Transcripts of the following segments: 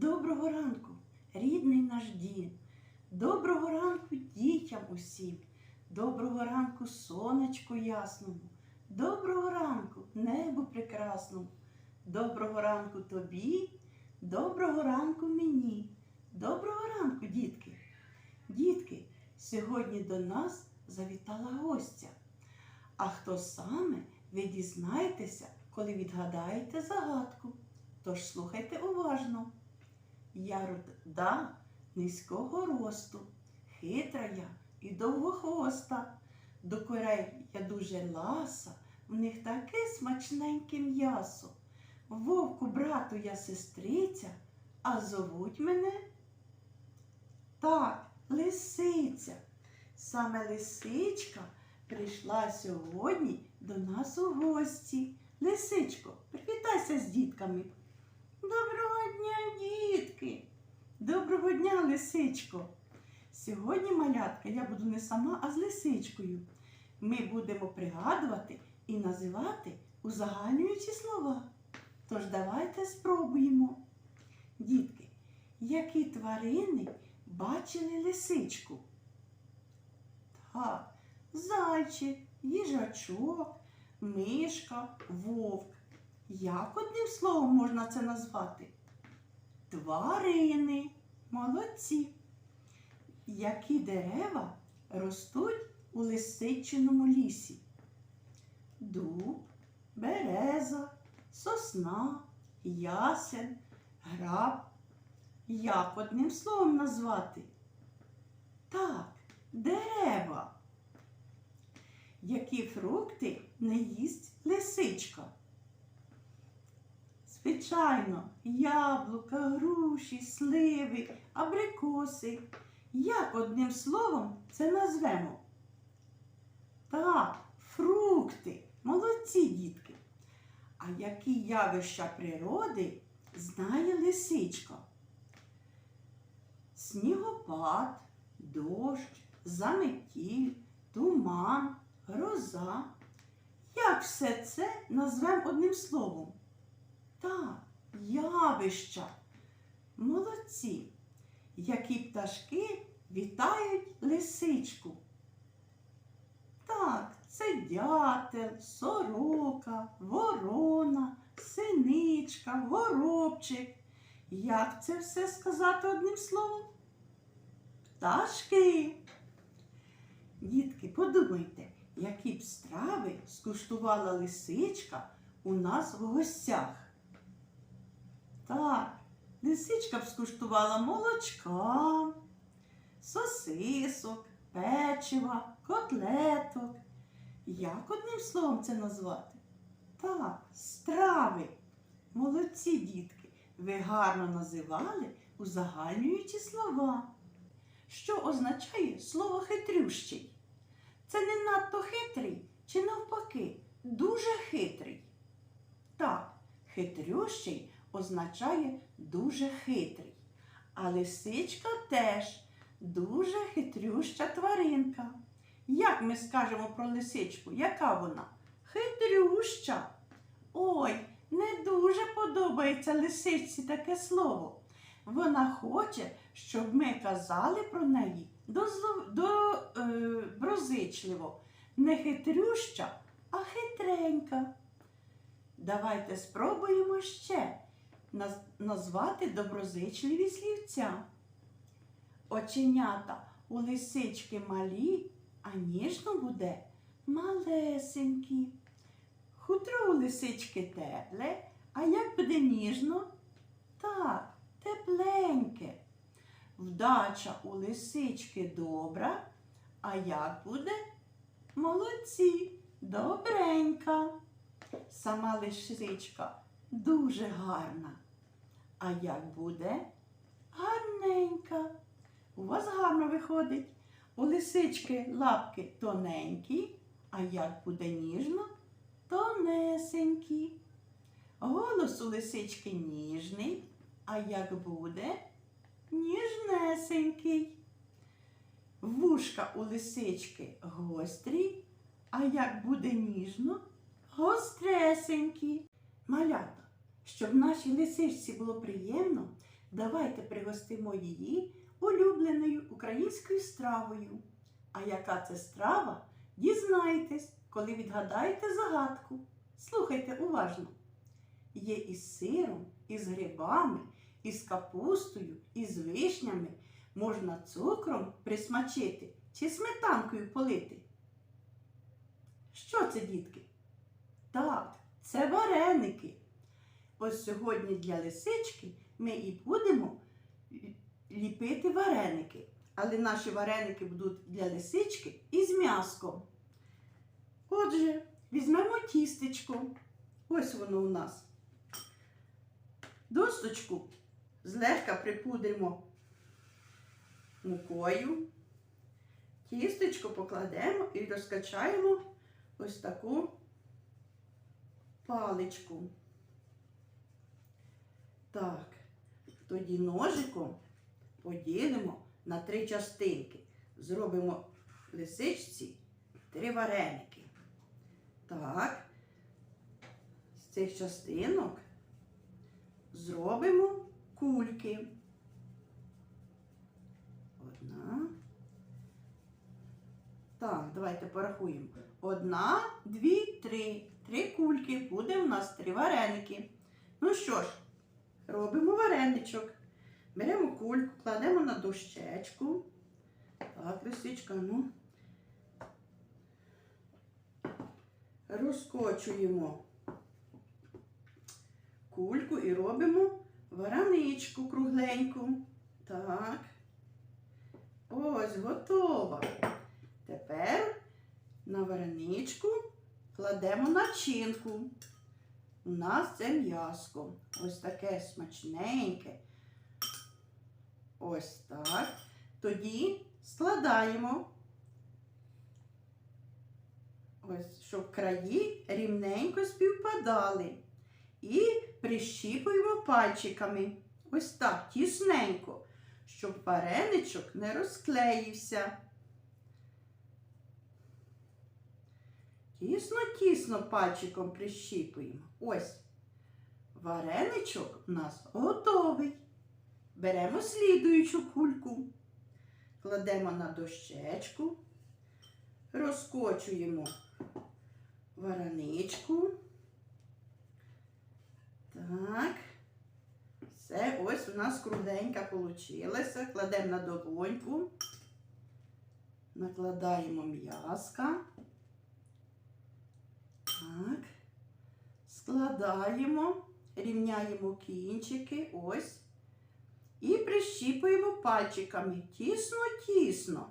Доброго ранку, рідний наш дім. Доброго ранку дітям усім. Доброго ранку сонечку ясному. Доброго ранку небу прекрасному. Доброго ранку тобі, доброго ранку мені. Доброго ранку, дітки. Дітки, сьогодні до нас завітала гостя. А хто саме, ви дізнаєтеся, коли відгадаєте загадку. Тож слухайте уважно. Я руда низького росту, хитра я і довгохвоста. До корей я дуже ласа, в них таке смачненьке м'ясо. Вовку, брату я сестриця, а зовуть мене так, лисиця. Саме лисичка прийшла сьогодні до нас у гості. Лисичко, привітайся з дітками. Доброго дня, дітки! Доброго дня, лисичко! Сьогодні, малятка, я буду не сама, а з лисичкою. Ми будемо пригадувати і називати узагальнюючі слова. Тож давайте спробуємо. Дітки, які тварини бачили лисичку? Так, зайчик, їжачок, мишка, вовк. Як одним словом можна це назвати? Тварини. Молодці. Які дерева ростуть у лисичиному лісі? Дуб, береза, сосна, ясен, граб. Як одним словом назвати? Так, дерева. Які фрукти не їсть лисичка? Звичайно, яблука, груші, сливи, абрикоси. Як одним словом це назвемо? Так, фрукти. Молодці дітки. А які явища природи знає лисичка? Снігопад, дощ, заметіль, туман, гроза. Як все це назвемо одним словом? Так, явища. Молодці. Які пташки вітають лисичку? Так, це дятел, сорока, ворона, синичка, горобчик. Як це все сказати одним словом? Пташки. Дітки, подумайте, які б страви скуштувала лисичка у нас в гостях. Так, лисичка б скуштувала молочка, сосисок, печива, котлеток. Як одним словом це назвати? Так, страви. Молодці дітки, ви гарно називали узагальнюючі слова. Що означає слово хитрющий? Це не надто хитрий чи навпаки, дуже хитрий. Так, хитрющий означає дуже хитрий. А лисичка теж дуже хитрюща тваринка. Як ми скажемо про лисичку? Яка вона? Хитрюща. Ой, не дуже подобається лисичці таке слово. Вона хоче, щоб ми казали про неї дозло- до, е. Не хитрюща, а хитренька. Давайте спробуємо ще назвати доброзичливі слівця. Оченята у лисички малі, а ніжно буде малесенькі. Хутро у лисички тепле, а як буде ніжно? Так, тепленьке. Вдача у лисички добра, а як буде? Молодці, добренька. Сама лисичка дуже гарна. А як буде? Гарненька. У вас гарно виходить. У лисички лапки тоненькі, а як буде ніжно, тонесенькі. Голос у лисички ніжний, а як буде ніжнесенький. Вушка у лисички гострі, а як буде ніжно, гостресенькі. Малята, щоб нашій лисичці було приємно, Давайте пригостимо її улюбленою українською стравою. А яка це страва? Дізнаєтесь, коли відгадаєте загадку. Слухайте уважно. Є із сиром, із грибами, із капустою, із вишнями. Можна цукром присмачити чи сметанкою полити. Що це, дітки? Так, це вареники. Ось сьогодні для лисички ми і будемо ліпити вареники. Але наші вареники будуть для лисички із м'яском. Отже, візьмемо тістечко. Ось воно у нас. Досточку злегка припудримо мукою. Тістечко покладемо і розкачаємо ось таку паличку. Так, тоді ножиком поділимо на три частинки. Зробимо лисичці три вареники. Так, з цих частинок зробимо кульки. Одна. Так, давайте порахуємо. Одна, дві, три. Три кульки. Буде у нас три вареники. Ну що ж, робимо вареничок. Беремо кульку, кладемо на дощечку. Так, лисичка, ну. Розкочуємо кульку і робимо вараничку кругленьку. Так. Ось готова. Тепер на вареничку кладемо начинку. У нас це м'яско. Ось таке смачненьке. Ось так. Тоді складаємо. Ось, щоб краї рівненько співпадали. І прищіпуємо пальчиками. Ось так, тісненько, щоб вареничок не розклеївся. Тісно-тісно пальчиком прищіпуємо. Ось. Вареничок у нас готовий. Беремо слідуючу кульку, кладемо на дощечку, розкочуємо вареничку. Так. Все, ось у нас кругленька получилася. Кладемо на долоньку, накладаємо м'яска. Так. Складаємо, рівняємо кінчики, ось. І прищіпуємо пальчиками тісно-тісно.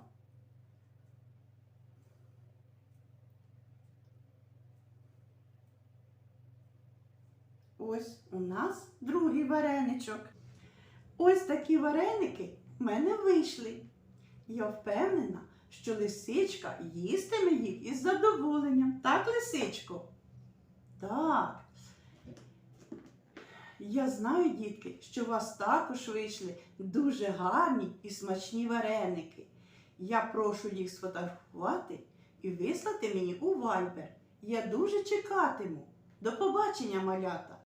Ось у нас другий вареничок. Ось такі вареники в мене вийшли. Я впевнена, що лисичка їстиме їх із задоволенням. Так, лисичко? Так. Я знаю, дітки, що у вас також вийшли дуже гарні і смачні вареники. Я прошу їх сфотографувати і вислати мені у Viber. Я дуже чекатиму. До побачення, малята!